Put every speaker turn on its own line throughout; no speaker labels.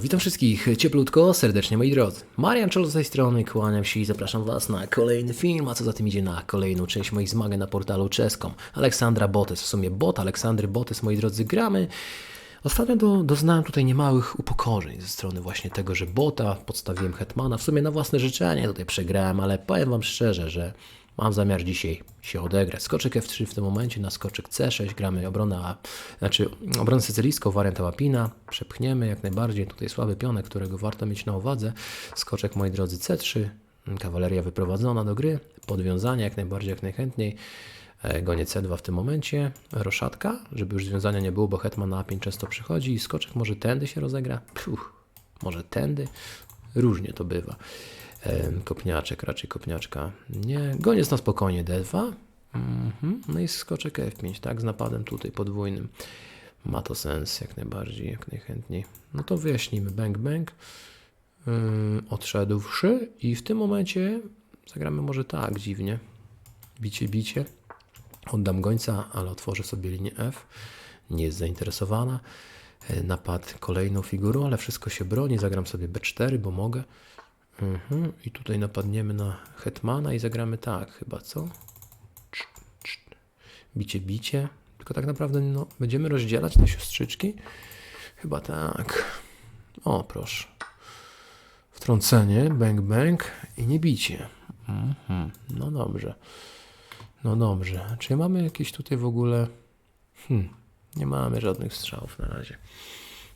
Witam wszystkich cieplutko, serdecznie moi drodzy. Marian Czolo z tej strony, kłaniam się i zapraszam Was na kolejny film, a co za tym idzie na kolejną część moich zmagań na portalu czeską. Aleksandra Botes, w sumie bot Aleksandry Botes, moi drodzy, gramy. Ostatnio do, doznałem tutaj niemałych upokorzeń ze strony właśnie tego, że bota, podstawiłem Hetmana, w sumie na własne życzenie tutaj przegrałem, ale powiem Wam szczerze, że Mam zamiar dzisiaj się odegrać. Skoczek F3 w tym momencie na skoczek C6 gramy obrona, znaczy obronę sycylijską, wariant łapina. Przepchniemy jak najbardziej tutaj słaby pionek, którego warto mieć na uwadze. Skoczek, moi drodzy, C3. Kawaleria wyprowadzona do gry. Podwiązanie jak najbardziej, jak najchętniej. E, Gonie C2 w tym momencie. Roszatka, żeby już związania nie było, bo hetman na A5 często przychodzi. I skoczek może tędy się rozegra. Puh, może tędy. Różnie to bywa. Kopniaczek, raczej kopniaczka. Nie, goniec na spokojnie D2. Mhm. No i skoczek F5, tak, z napadem tutaj podwójnym. Ma to sens jak najbardziej, jak najchętniej. No to wyjaśnimy. Bang, bang. Odszedłszy i w tym momencie zagramy może tak, dziwnie. Bicie, bicie. Oddam gońca, ale otworzę sobie linię F. Nie jest zainteresowana. E, Napad kolejną figurą, ale wszystko się broni. Zagram sobie B4, bo mogę. Mhm. I tutaj napadniemy na Hetmana i zagramy tak chyba, co? Bicie, bicie. Tylko tak naprawdę no, będziemy rozdzielać te siostrzyczki? Chyba tak. O, proszę. Wtrącenie, bang, bang i nie bicie. Mhm. No dobrze. No dobrze. Czy mamy jakieś tutaj w ogóle... Hmm. Nie mamy żadnych strzałów na razie.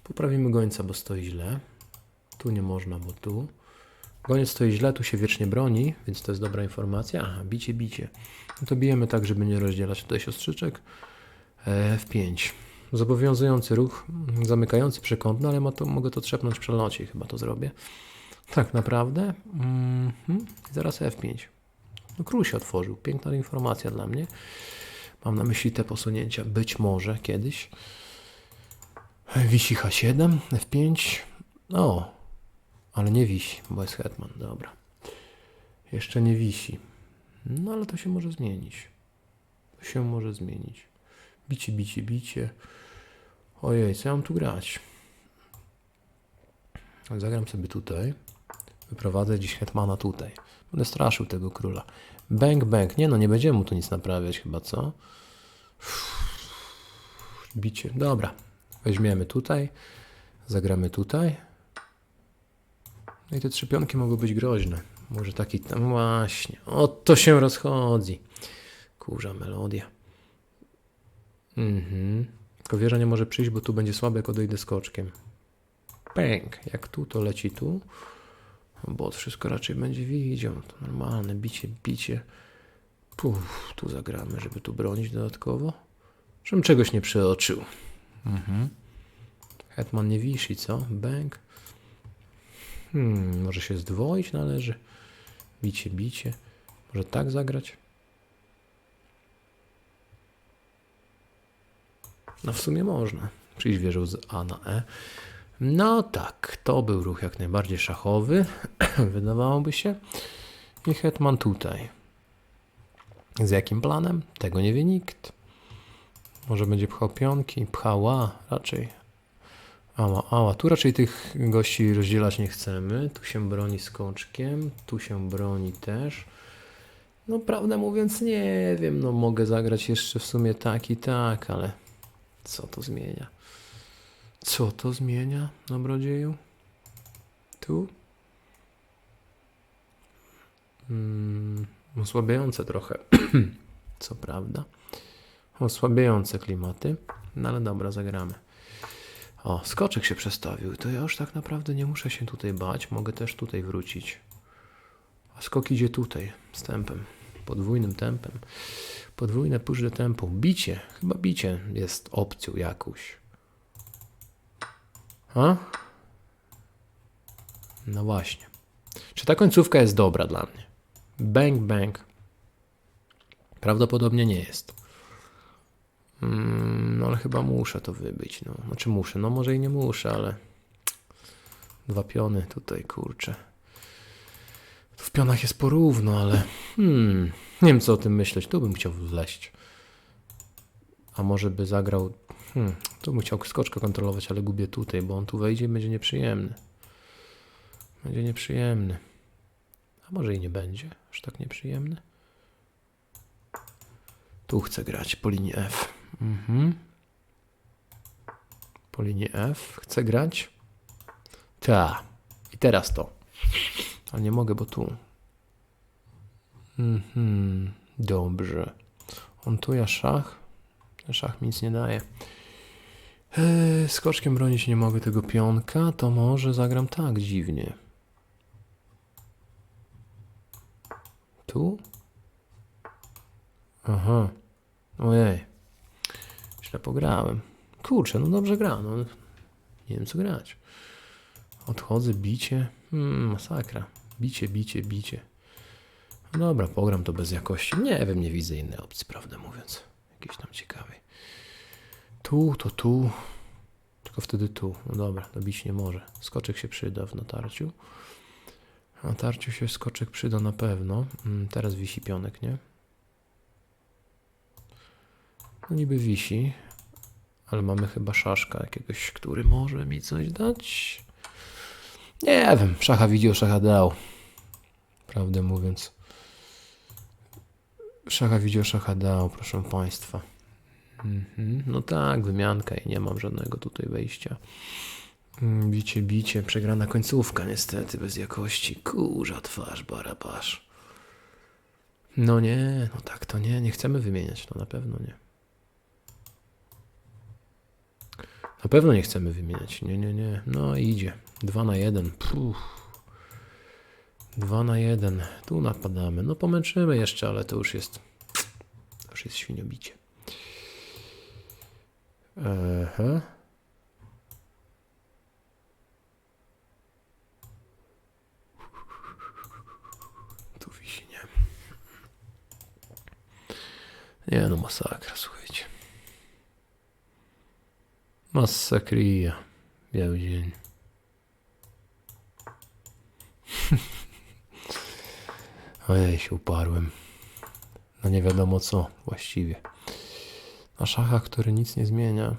Poprawimy gońca, bo stoi źle. Tu nie można, bo tu. Goniec stoi źle, tu się wiecznie broni, więc to jest dobra informacja. Aha, bicie, bicie. No to bijemy tak, żeby nie rozdzielać tutaj siostrzyczek. E, F5. Zobowiązujący ruch, mm, zamykający przekątny, ale ma to, mogę to trzepnąć w przelocie chyba to zrobię. Tak naprawdę. Mhm. Zaraz F5. No król się otworzył. Piękna informacja dla mnie. Mam na myśli te posunięcia. Być może kiedyś. Wisi H7, F5. O, ale nie wisi, bo jest hetman. Dobra. Jeszcze nie wisi. No ale to się może zmienić. To się może zmienić. Bicie, bicie, bicie. Ojej, co ja mam tu grać? Zagram sobie tutaj. Wyprowadzę dziś hetmana tutaj. Będę straszył tego króla. Bang, bang. Nie no, nie będziemy mu tu nic naprawiać chyba, co? Bicie. Dobra. Weźmiemy tutaj. Zagramy tutaj. No i te trzy pionki mogą być groźne. Może taki tam właśnie. O, to się rozchodzi. Kurza melodia. Mhm. Tylko wieża nie może przyjść, bo tu będzie słabe, jak odejdę skoczkiem. Pęk. Jak tu, to leci tu. Bot wszystko raczej będzie widział. To normalne bicie, bicie. Puf, tu zagramy, żeby tu bronić dodatkowo. Żebym czegoś nie przeoczył. Mhm. Hetman nie wisi, co? Bank. Hmm, może się zdwoić należy. Bicie, bicie. Może tak zagrać? No w sumie można. Przyjść wieżą z A na E. No tak, to był ruch jak najbardziej szachowy, wydawałoby się. I hetman tutaj. Z jakim planem? Tego nie wie nikt. Może będzie pchał pionki, pchała raczej. Ała, ała. Tu raczej tych gości rozdzielać nie chcemy. Tu się broni z kączkiem, tu się broni też. No prawdę mówiąc nie wiem, no mogę zagrać jeszcze w sumie tak i tak, ale co to zmienia? Co to zmienia, dobrodzieju? Tu? Mm, osłabiające trochę, co prawda. Osłabiające klimaty, no ale dobra, zagramy. O, skoczek się przestawił, to ja już tak naprawdę nie muszę się tutaj bać, mogę też tutaj wrócić. A skok idzie tutaj, z tempem, podwójnym tempem. Podwójne push de tempo. Bicie, chyba bicie jest opcją jakąś. A? No właśnie. Czy ta końcówka jest dobra dla mnie? Bang, bang. Prawdopodobnie nie jest. Mm, no ale chyba muszę to wybić. No. Znaczy muszę, no może i nie muszę, ale dwa piony tutaj, kurczę. W pionach jest porówno, ale hmm, nie wiem co o tym myśleć. Tu bym chciał wleść. A może by zagrał Hmm, tu bym chciał skoczkę kontrolować, ale gubię tutaj, bo on tu wejdzie i będzie nieprzyjemny. Będzie nieprzyjemny. A może i nie będzie aż tak nieprzyjemny. Tu chcę grać po linii F. Mhm. Po linii F chcę grać. Ta. I teraz to. Ale nie mogę, bo tu. Mhm. Dobrze. On tu, ja szach. Szach mi nic nie daje. Eee, skoczkiem bronić nie mogę tego pionka, to może zagram tak dziwnie. Tu? Aha. Ojej. Źle pograłem. Kurczę, no dobrze gra. No. Nie wiem co grać. Odchodzę, bicie. Hmm, masakra. Bicie, bicie, bicie. No dobra, pogram to bez jakości. Nie wiem, nie widzę innej opcji, prawdę mówiąc. Jakiejś tam ciekawej. Tu, to tu. Tylko wtedy tu. No dobra, to bić nie może. Skoczek się przyda w natarciu. W natarciu się skoczek przyda na pewno. Mm, teraz wisi pionek, nie? No niby wisi. Ale mamy chyba szaszka jakiegoś, który może mi coś dać. Nie wiem, szacha widział, szacha dał. Prawdę mówiąc. Szacha widział, szacha dał, proszę Państwa. Mhm. No tak, wymianka i nie mam żadnego tutaj wejścia. Mm, Bicie, bicie, przegrana końcówka niestety, bez jakości. Kurza twarz, barabasz. No nie, no tak to nie, nie chcemy wymieniać, no na pewno nie. Na pewno nie chcemy wymieniać, nie, nie, nie. No idzie, dwa na jeden. Puh. Dwa na jeden. Tu napadamy. No pomęczymy jeszcze, ale to już jest. To już jest świniobicie. Aha. Tu wisi, nie? Nie no, masakra, słuchajcie. Masakria. Biały dzień. Ojej, się uparłem. No nie wiadomo co właściwie. Na szachach, który nic nie zmienia.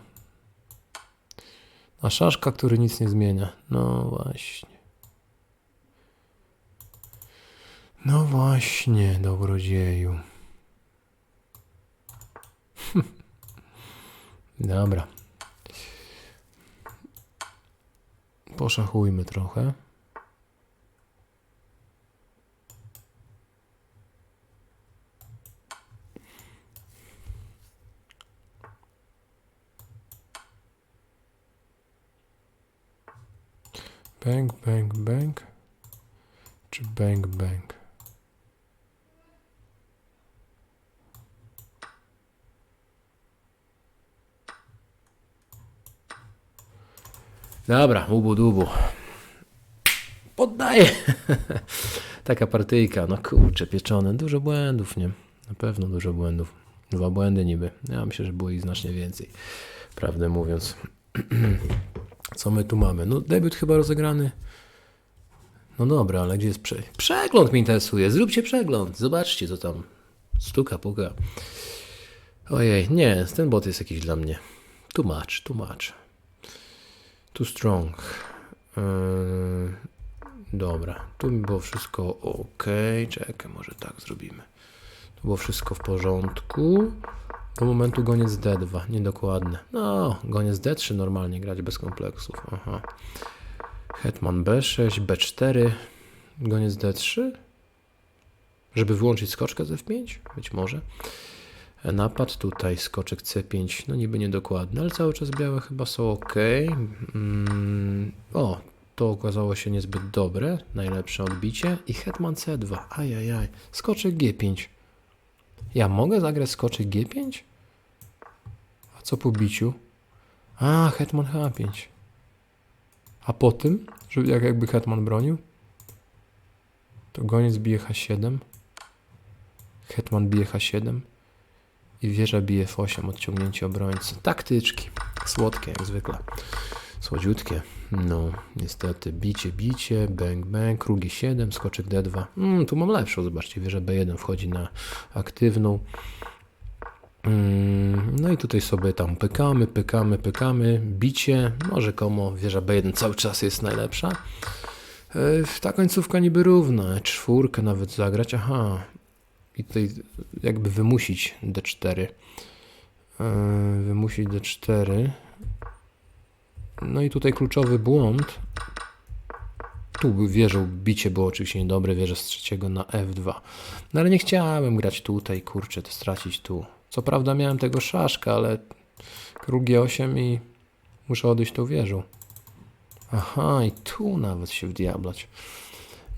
Na szaszka, który nic nie zmienia. No właśnie. No właśnie, dobrodzieju. Dobra. Poszachujmy trochę. Bang, bang, bang. Czy bang, bang? Dobra, ubu dubu. Poddaję. Taka partyjka, no kurczę, pieczone. Dużo błędów, nie? Na pewno dużo błędów. Dwa błędy niby. Ja myślę, że było ich znacznie więcej. Prawdę mówiąc. Co my tu mamy? No debiut chyba rozegrany. No dobra, ale gdzie jest prze... przegląd? mnie interesuje. Zróbcie przegląd. Zobaczcie, co tam stuka, puka. Ojej, nie, ten bot jest jakiś dla mnie. Too much, too strong. Yy, dobra, tu mi było wszystko ok. Czekaj, może tak zrobimy. Tu było wszystko w porządku. Do momentu goniec D2, niedokładne. No, goniec D3 normalnie grać bez kompleksów. Aha. Hetman B6, B4, goniec D3. Żeby wyłączyć skoczkę z F5? Być może. Napad tutaj, skoczek C5, no niby niedokładny, ale cały czas białe chyba są ok. Mm, o, to okazało się niezbyt dobre, najlepsze odbicie. I hetman C2, ajajaj, skoczek G5. Ja mogę zagrać skoczek G5? A co po biciu? A, hetman H5. A po tym, że jak jakby hetman bronił, to goniec bije H7, hetman bije H7 i wieża bije F8, odciągnięcie obrońcy. Taktyczki, słodkie jak zwykle, słodziutkie. No, niestety, bicie, bicie, bang, bang, krugi 7, skoczek D2. Mm, tu mam lepszą, zobaczcie, wieża B1 wchodzi na aktywną. Mm, No i tutaj sobie tam pykamy, pykamy, pykamy, bicie, no rzekomo wieża B1 cały czas jest najlepsza. E, Ta końcówka niby równa, czwórkę nawet zagrać, aha. I tutaj jakby wymusić D4. E, Wymusić D4. No i tutaj kluczowy błąd. Tu wieżą bicie było oczywiście niedobre, wieżę z trzeciego na F2. No ale nie chciałem grać tutaj, kurczę, to stracić tu. Co prawda miałem tego szaszka, ale król G8 i muszę odejść tą wieżą. Aha, i tu nawet się wdiablać.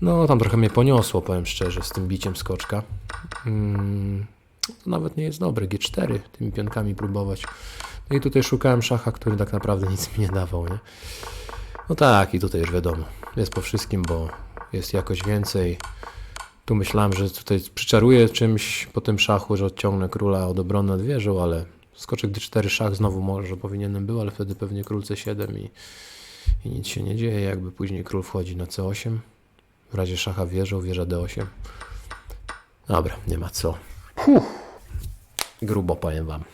No, tam trochę mnie poniosło, powiem szczerze, z tym biciem skoczka. Mm, to nawet nie jest dobre. G4 tymi pionkami próbować. No i tutaj szukałem szacha, który tak naprawdę nic mi nie dawał, nie? No tak, i tutaj już wiadomo. Jest po wszystkim, bo jest jakoś więcej. Tu myślałem, że tutaj przyczaruję czymś po tym szachu, że odciągnę króla od obrony nad wieżą, ale skoczek D4 szach znowu może powinienem był, ale wtedy pewnie król C7 i, i nic się nie dzieje, jakby później król wchodzi na C8. W razie szacha wieżą, wieża D8. Dobra, nie ma co. Grubo powiem wam.